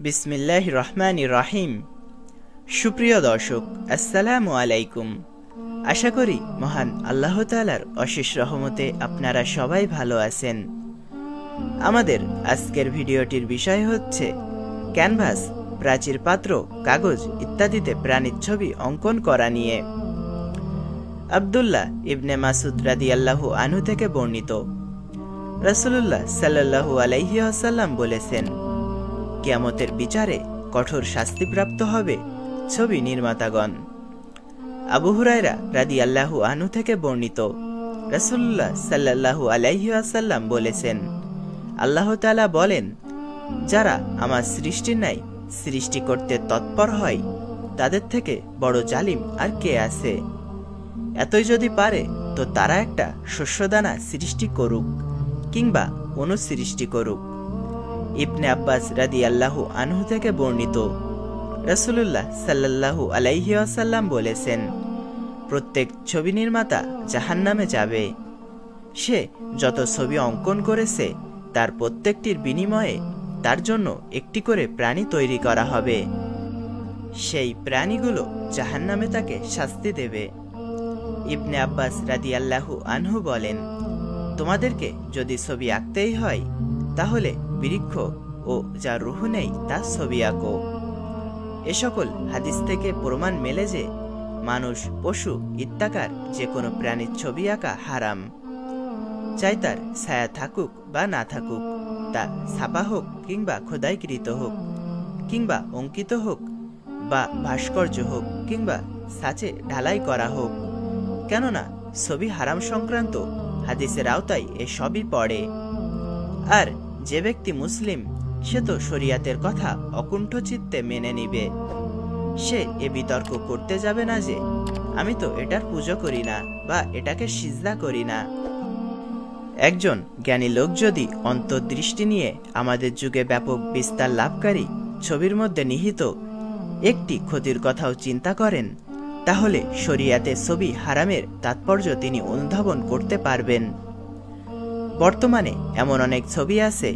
বিসমিল্লাহ রহমান রাহিম। সুপ্রিয় দর্শক, আসসালামু আলাইকুম। আশা করি মহান আল্লাহ তালার অশেষ রহমতে আপনারা সবাই ভালো আছেন। আমাদের আজকের ভিডিওটির বিষয় হচ্ছে ক্যানভাস, প্রাচীর পাত্র, কাগজ ইত্যাদিতে প্রাণীর ছবি অঙ্কন করা নিয়ে। আবদুল্লাহ ইবনে মাসুদ রাদি আল্লাহু আনহু থেকে বর্ণিত। রাসুলুল্লাহ সাল্লাহু আলাইহি আসাল্লাম বলেছেন কিয়ামতের বিচারে কঠোর শাস্তিপ্রাপ্ত হবে, ছবি নির্মাতাগণ। আবু হুরায়রা রাদি আল্লাহু আনু থেকে বর্ণিত রাসুল্লাহ সাল্লাহু আলাইহি আসাল্লাম বলেছেন, আল্লাহ তাআলা বলেন, যারা আমার সৃষ্টি নাই সৃষ্টি করতে তৎপর হয়, তাদের থেকে বড় জালিম আর কে আছে? এতই যদি পারে, তো তারা একটা শস্যদানা সৃষ্টি করুক কিংবা অনুসৃষ্টি করুক। ইবনে আব্বাস রাদি আল্লাহু আনহু থেকে বর্ণিত। রসুল্লাহ সাল্লাল্লাহু আলাইহি আসাল্লাম বলেছেন, প্রত্যেক ছবি নির্মাতা জাহান নামে যাবে। সে যত ছবি অঙ্কন করেছে, তার প্রত্যেকটির বিনিময়ে তার জন্য একটি করে প্রাণী তৈরি করা হবে। সেই প্রাণীগুলো জাহান নামে তাকে শাস্তি দেবে। ইবনে আব্বাস রাদি আল্লাহু আনহু বলেন, তোমাদেরকে যদি ছবি আঁকতেই হয় তাহলে বৃক্ষ ও যা রুহ নেই, তা ছবি আঁকো। এ সকল হাদিস থেকে প্রমাণ মেলে যে মানুষ, পশু ইত্যাকার যে কোনো প্রাণীর ছবি আঁকা হারাম। চাই তার ছায়া থাকুক বা না থাকুক, তা ছাপা হোক কিংবা খোদাইকৃত হোক, কিংবা অঙ্কিত হোক বা ভাস্কর্য হোক কিংবা সাচে ঢালাই করা হোক। কেননা ছবি হারাম সংক্রান্ত হাদিসের আওতায় এসবই পড়ে। আর যে ব্যক্তি মুসলিম, সে তো শরিয়াতের কথা অকুণ্ঠ চিত্তে মেনে নিবে। সে এ বিতর্ক করতে যাবে না যে, আমি তো এটার পুজো করি না বা এটাকে সিজদা করি না। একজন জ্ঞানী লোক যদি অন্তর্দৃষ্টি নিয়ে আমাদের যুগে ব্যাপক বিস্তার লাভকারী ছবির মধ্যে নিহিত একটি ক্ষতির কথাও চিন্তা করেন, তাহলে শরিয়াতে ছবি হারামের তাৎপর্য তিনি অনুধাবন করতে পারবেন। বর্তমানে এমন অনেক ছবি আছে,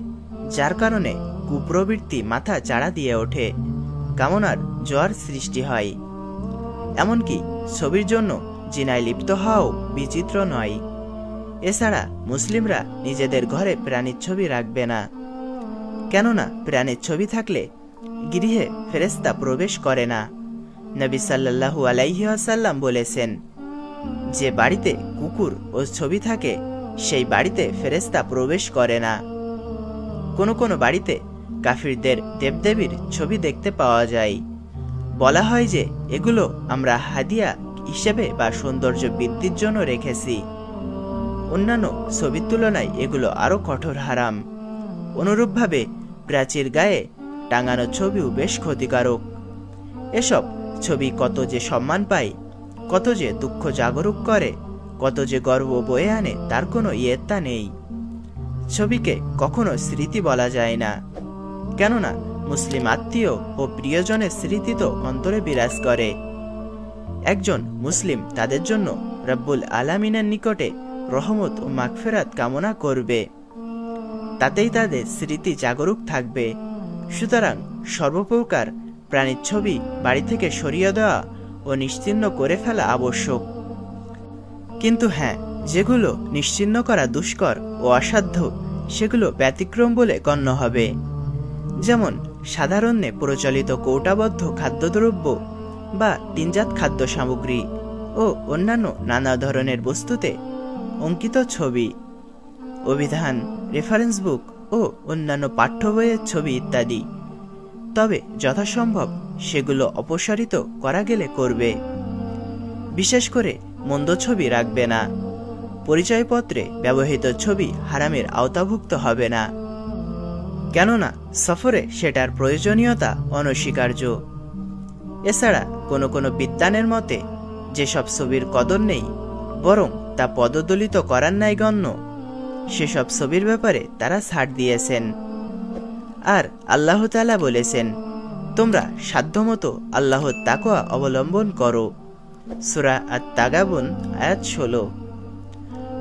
যার কারণে কুপ্রবৃত্তি মাথা চাড়া দিয়ে ওঠে। কামনার জ্বর সৃষ্টি হয়। এমনকি ছবির জন্য জিনায় লিপ্ত হওয়াও বিচিত্র নয়। এছাড়া মুসলিমরা নিজেদের ঘরে প্রাণীর ছবি রাখবে না। কেননা প্রাণীর ছবি থাকলে গৃহে ফেরেস্তা প্রবেশ করে না। নবী সাল্লাহু আলাইহি আসাল্লাম বলেছেন, যে বাড়িতে কুকুর ও ছবি থাকে সেই বাড়িতে ফেরেস্তা প্রবেশ করে না। কোনো কোনো বাড়িতে কাফিরদের দেবদেবীর ছবি দেখতে পাওয়া যায়। বলা হয় যে, এগুলো আমরা হাদিয়া হিসেবে বা সৌন্দর্য বৃদ্ধির জন্য রেখেছি। অন্যান্য ছবির তুলনায় এগুলো আরও কঠোর হারাম। অনুরূপভাবে প্রাচীর গায়ে টাঙানো ছবিও বেশ ক্ষতিকারক। এসব ছবি কত যে সম্মান পায়, কত যে দুঃখ জাগরুক করে কত যে গর্ব বয়ে আনে, তার কোনো ইয়েত্তা নেই। ছবিকে কখনো স্মৃতি বলা যায় না। কেননা, মুসলিম আত্মীয় ও প্রিয়জনের স্মৃতি তো অন্তরে বিরাজ করে। একজন মুসলিম তাদের জন্য রব্বুল আলামিনের নিকটে রহমত ও মাগফেরাত কামনা করবে। তাতেই তাদের স্মৃতি জাগরুক থাকবে। সুতরাং সর্বপ্রকার প্রাণীর ছবি বাড়ি থেকে সরিয়ে দেওয়া ও নিশ্চিহ্ন করে ফেলা আবশ্যক। কিন্তু হ্যাঁ যেগুলো নিশ্চিহ্ন করা দুষ্কর ও অসাধ্য, সেগুলো ব্যতিক্রম বলে গণ্য হবে। যেমন, সাধারণে প্রচলিত কৌটাবদ্ধ খাদ্যদ্রব্য বা টিনজাত খাদ্য সামগ্রী ও অন্যান্য নানা ধরনের বস্তুতে অঙ্কিত ছবি, অভিধান রেফারেন্স বুক ও অন্যান্য পাঠ্য বইয়ের ছবি ইত্যাদি। তবে যথাসম্ভব সেগুলো অপসারিত করা গেলে করবে। বিশেষ করে মন্দ ছবি রাখবে না। পরিচয়পত্রে ব্যবহৃত ছবি হারামের আওতাভুক্ত হবে না। কেননা, সফরে সেটার প্রয়োজনীয়তা অনস্বীকার্য। এছাড়া কোনো কোনো বিদ্যানের মতে, যেসব ছবির কদর নেই, বরং তা পদদলিত করার নাই গণ্য, সেসব ছবির ব্যাপারে তারা ছাড় দিয়েছেন। আর আল্লাহ তালা বলেছেন, তোমরা সাধ্যমতো আল্লাহর তাকোয়া অবলম্বন করো। সুরা আর তাগাবুন আয়াত ষোলো।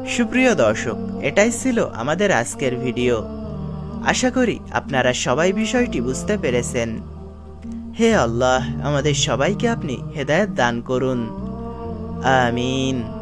সুপ্রিয় দর্শক, এটাই ছিল আমাদের আজকের ভিডিও। আশা করি আপনারা সবাই বিষয়টি বুঝতে পেরেছেন। হে আল্লাহ, আমাদের সবাইকে আপনি হেদায়েত দান করুন। আমিন।